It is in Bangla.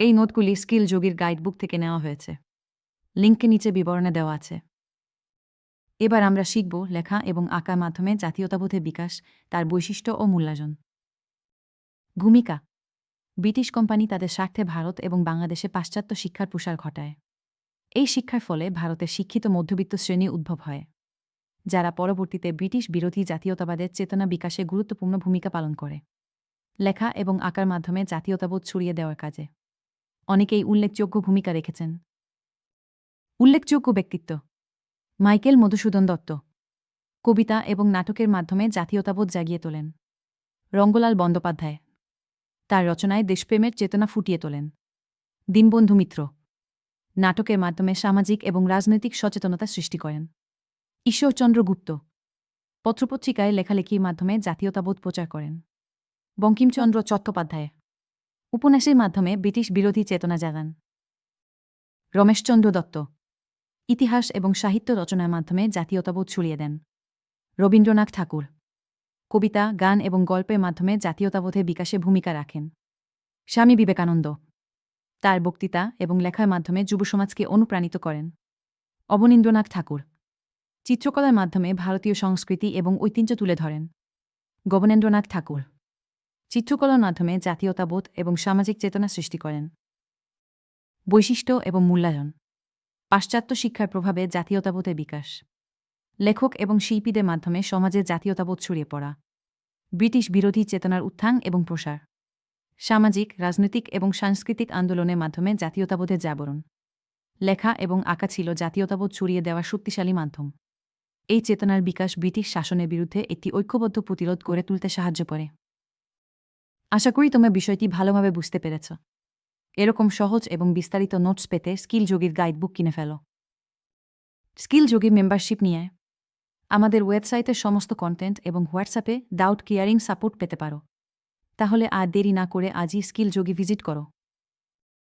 এই নোটগুলি স্কিল যোগীর গাইডবুক থেকে নেওয়া হয়েছে। লিঙ্কে নিচে বিবরণে দেওয়া আছে। এবার আমরা শিখব লেখা এবং আঁকার মাধ্যমে জাতীয়তাবোধের বিকাশ, তার বৈশিষ্ট্য ও মূল্যায়ন। ভূমিকা। ব্রিটিশ কোম্পানি তাদের স্বার্থে ভারত এবং বাংলাদেশে পাশ্চাত্য শিক্ষার প্রসার ঘটায়। এই শিক্ষার ফলে ভারতের শিক্ষিত মধ্যবিত্ত শ্রেণি উদ্ভব হয়। যারা পরবর্তীতে ব্রিটিশ বিরোধী জাতীয়তাবাদের চেতনা বিকাশে গুরুত্বপূর্ণ ভূমিকা পালন করে। লেখা এবং আঁকার মাধ্যমে জাতীয়তাবোধ ছড়িয়ে দেওয়ার কাজে। অনেকেই উল্লেখযোগ্য ভূমিকা রেখেছেন। উল্লেখযোগ্য ব্যক্তিত্ব মাইকেল মধুসূদন দত্ত। কবিতা এবং নাটকের মাধ্যমে জাতীয়তাবোধ জাগিয়ে তোলেন। রঙ্গলাল বন্দ্যোপাধ্যায়। তার রচনায় দেশপ্রেমের চেতনা ফুটিয়ে তোলেন। দীনবন্ধু মিত্র। নাটকের মাধ্যমে সামাজিক এবং রাজনৈতিক সচেতনতা সৃষ্টি করেন। ঈশ্বরচন্দ্র গুপ্ত। পত্রপত্রিকায় লেখালেখির মাধ্যমে জাতীয়তাবোধ প্রচার করেন। বঙ্কিমচন্দ্র চট্টোপাধ্যায়। উপন্যাসের মাধ্যমে ব্রিটিশ বিরোধী চেতনা জাগান। রমেশচন্দ্র দত্ত। ইতিহাস এবং সাহিত্য রচনার মাধ্যমে জাতীয়তাবোধ ছড়িয়ে দেন। রবীন্দ্রনাথ ঠাকুর। কবিতা, গান এবং গল্পের মাধ্যমে জাতীয়তাবোধের বিকাশে ভূমিকা রাখেন। স্বামী বিবেকানন্দ। তার বক্তৃতা এবং লেখার মাধ্যমে যুব সমাজকে অনুপ্রাণিত করেন। অবনীন্দ্রনাথ ঠাকুর। চিত্রকলার মাধ্যমে ভারতীয় সংস্কৃতি এবং ঐতিহ্য তুলে ধরেন। গগনেন্দ্রনাথ ঠাকুর। চিত্রকলার মাধ্যমে জাতীয়তাবোধ এবং সামাজিক চেতনা সৃষ্টি করেন। বৈশিষ্ট্য এবং মূল্যায়ন। পাশ্চাত্য শিক্ষার প্রভাবে জাতীয়তাবোধের বিকাশ। লেখক এবং শিল্পীদের মাধ্যমে সমাজে জাতীয়তাবোধ ছড়িয়ে পড়া। ব্রিটিশ বিরোধী চেতনার উত্থান এবং প্রসার। সামাজিক, রাজনৈতিক এবং সাংস্কৃতিক আন্দোলনের মাধ্যমে জাতীয়তাবোধের জাবরণ লেখা এবং আঁকা ছিল জাতীয়তাবোধ ছড়িয়ে দেওয়া শক্তিশালী মাধ্যম। এই চেতনার বিকাশ ব্রিটিশ শাসনের বিরুদ্ধে একটি ঐক্যবদ্ধ প্রতিরোধ গড়ে তুলতে সাহায্য করে। আশা করি তোমরা বিষয়টি ভালোভাবে বুঝতে পেরেছ। এরকম সহজ এবং বিস্তারিত নোটস পেতে স্কিল যোগীর গাইডবুক কিনে ফেলো। স্কিল যোগী মেম্বারশিপ নিয়ে আমাদের ওয়েবসাইটের সমস্ত কন্টেন্ট এবং হোয়াটসঅ্যাপে ডাউট কেয়ারিং সাপোর্ট পেতে পারো। তাহলে আর দেরি না করে আজই স্কিল যোগী ভিজিট করো।